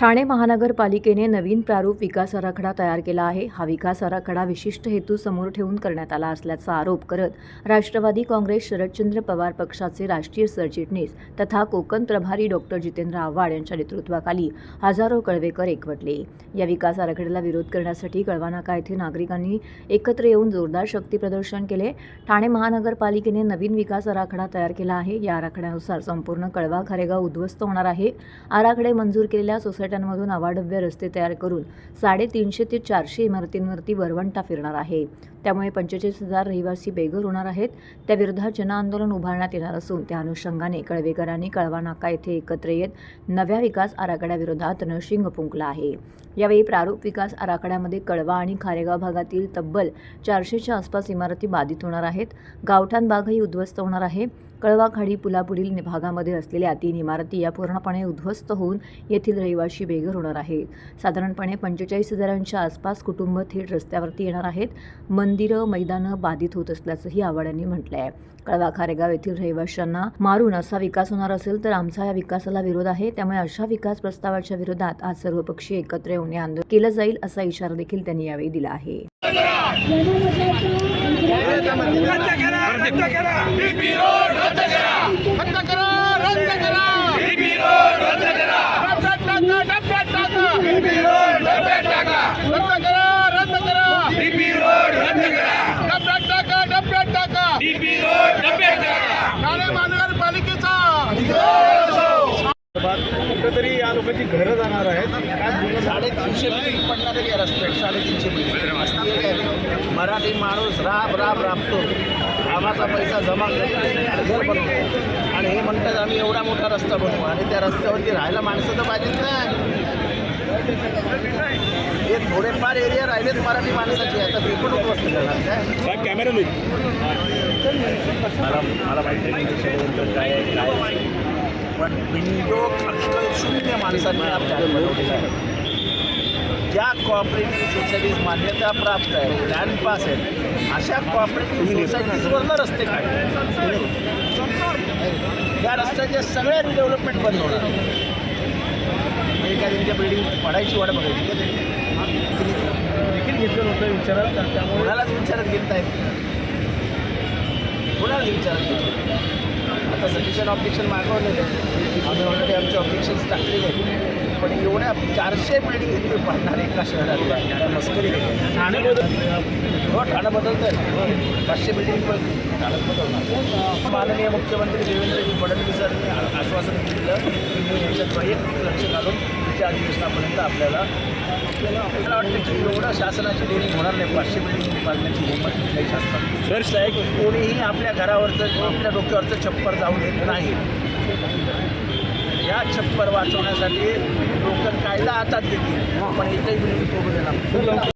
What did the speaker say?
ठाणे महानगरपालिकेने नवीन प्रारूप विकास आराखडा तयार केला आहे. हा विकास आराखडा विशिष्ट हेतू समोर ठेवून करण्यात आला असल्याचा आरोप करत राष्ट्रवादी काँग्रेस शरदचंद्र पवार पक्षाचे राष्ट्रीय सरचिटणीस तथा कोकण प्रभारी डॉक्टर जितेंद्र आव्हाड यांच्या नेतृत्वाखाली हजारो कळवेकर एकवटले. या विकास आराखड्याला विरोध करण्यासाठी कळवानाका येथे नागरिकांनी एकत्र येऊन जोरदार शक्ती प्रदर्शन केले? ठाणे महानगरपालिकेने नवीन विकास आराखडा तयार केला आहे. या आराखड्यानुसार संपूर्ण कळवा खारेगाव उद्ध्वस्त होणार आहे. आराखडे मंजूर केलेल्या सोसायटी सोसायट्यांमधून अवाढव्य रस्ते तयार करून साडेतीनशे ते चारशे इमारतींवरती वरवंटा फिरणार आहे. त्यामुळे पंचेचाळीस हजार रहिवासी बेघर होणार आहेत. त्याविरोधात जनआंदोलन उभारण्यात येणार असून त्या अनुषंगाने कळवेकरांनी कळवा नाका येथे एकत्र येत नव्या विकास आराखड्याविरोधात रणशिंग फुंकला आहे. यावेळी प्रारूप विकास आराखड्यामध्ये कळवा आणि खारेगाव भागातील तब्बल चारशेच्या आसपास इमारती बाधित होणार आहेत. गावठाण भागही उद्ध्वस्त होणार आहे. कळवा खाडी पुलापुढील भागामध्ये असलेल्या तीन इमारती या पूर्णपणे उद्ध्वस्त होऊन येथील रहिवाशी बेघर होणार आहेत. साधारणपणे पंचेचाळीस हजारांच्या आसपास कुटुंब थेट रस्त्यावरती येणार आहेत. मंदिरं मैदानं बाधित होत असल्याचंही आव्हाड यांनी म्हटलं आहे कळवा खारेगाव येथील रहिवाशांना मारून असा विकास होणार असेल तर आमचा या विकासाला विरोध आहे. त्यामुळे अशा विकास प्रस्तावाच्या विरोधात आज सर्वपक्षीय एकत्र येऊन आंदोलन केलं जाईल असा इशारा देखील त्यांनी यावेळी दिला आहे. डब्यात टाका डब्यात टाका. बीपी रोड डब्यात टाका. ठाणे महानगरपालिकेचा. कुठेतरी या लोकांची घरं जाणार आहेत. साडेतीनशे आहे या रस्त्यात साडेतीनशे मराठी माणूस राब राब राबतो. कामाचा पैसा जमा करतो आणि घर बनवतो. आणि हे म्हणतात आम्ही एवढा मोठा रस्ता बनवू. आणि त्या रस्त्यावरती राहायला माणसं तर पाहिजेत ना. हे थोडेफार एरिया राहिलेत मराठी माणसाचे आता ते पण उद्ध्वस्त करणार काय कॅमेरा लुक मला मला माहिती नाही काय आहे काय आहे. पण विंडो अक्कल शून्य माणसांनी बनवलेला आहे. ज्या कॉपरेटिव्ह सोसायटीज मान्यता प्राप्त आहे प्लॅन पास आहेत अशा कॉपरेटिव्ह सोसायटीजवरनं रस्ते काढले. त्या रस्त्याचे सगळ्या डेव्हलपमेंट बंद होणार. म्हणजे काय त्यांच्या बिल्डिंग पडायची वाट बघायची. का त्यांनी? देखील घेतलं नव्हतं विचारात त्यामुळे कोणालाच विचारत घेत नाहीत कोणालाच विचारत घेत. आता सफिशियंट ऑब्जेक्शन मागवलेले आहेत. आम्ही ऑलरेडी आमचे ऑब्जेक्शन्स टाकलेले आहेत. पण एवढ्या चारशे बिल्डिंग इतके पडणार एका शहरातल्या काय मस्करी आहे. ठाणे बदल हो ठाणं बदलतं आहे पाचशे बिल्डिंग पण ठाणं बदलणार. माननीय मुख्यमंत्री देवेंद्रजी फडणवीसांनी आश्वासन दिलं की मी याच्यात वैयक्तिक लक्ष घालून त्या अधिवेशनापर्यंत आपल्याला आपल्याला वाटतं की एवढं शासनाची डेअरिंग होणार नाही पाचशे बिल्डिंग बांधण्याची हिंमत नाही शासनात सर आहे की कोणीही आपल्या घरावरचं आपल्या डोक्यावरचं छप्पर जाऊ देत नाही. या छप्पर वाचवण्यासाठी लोक कायदा हातात घेतील. पण एकही बिल्डिंग तोडू देणार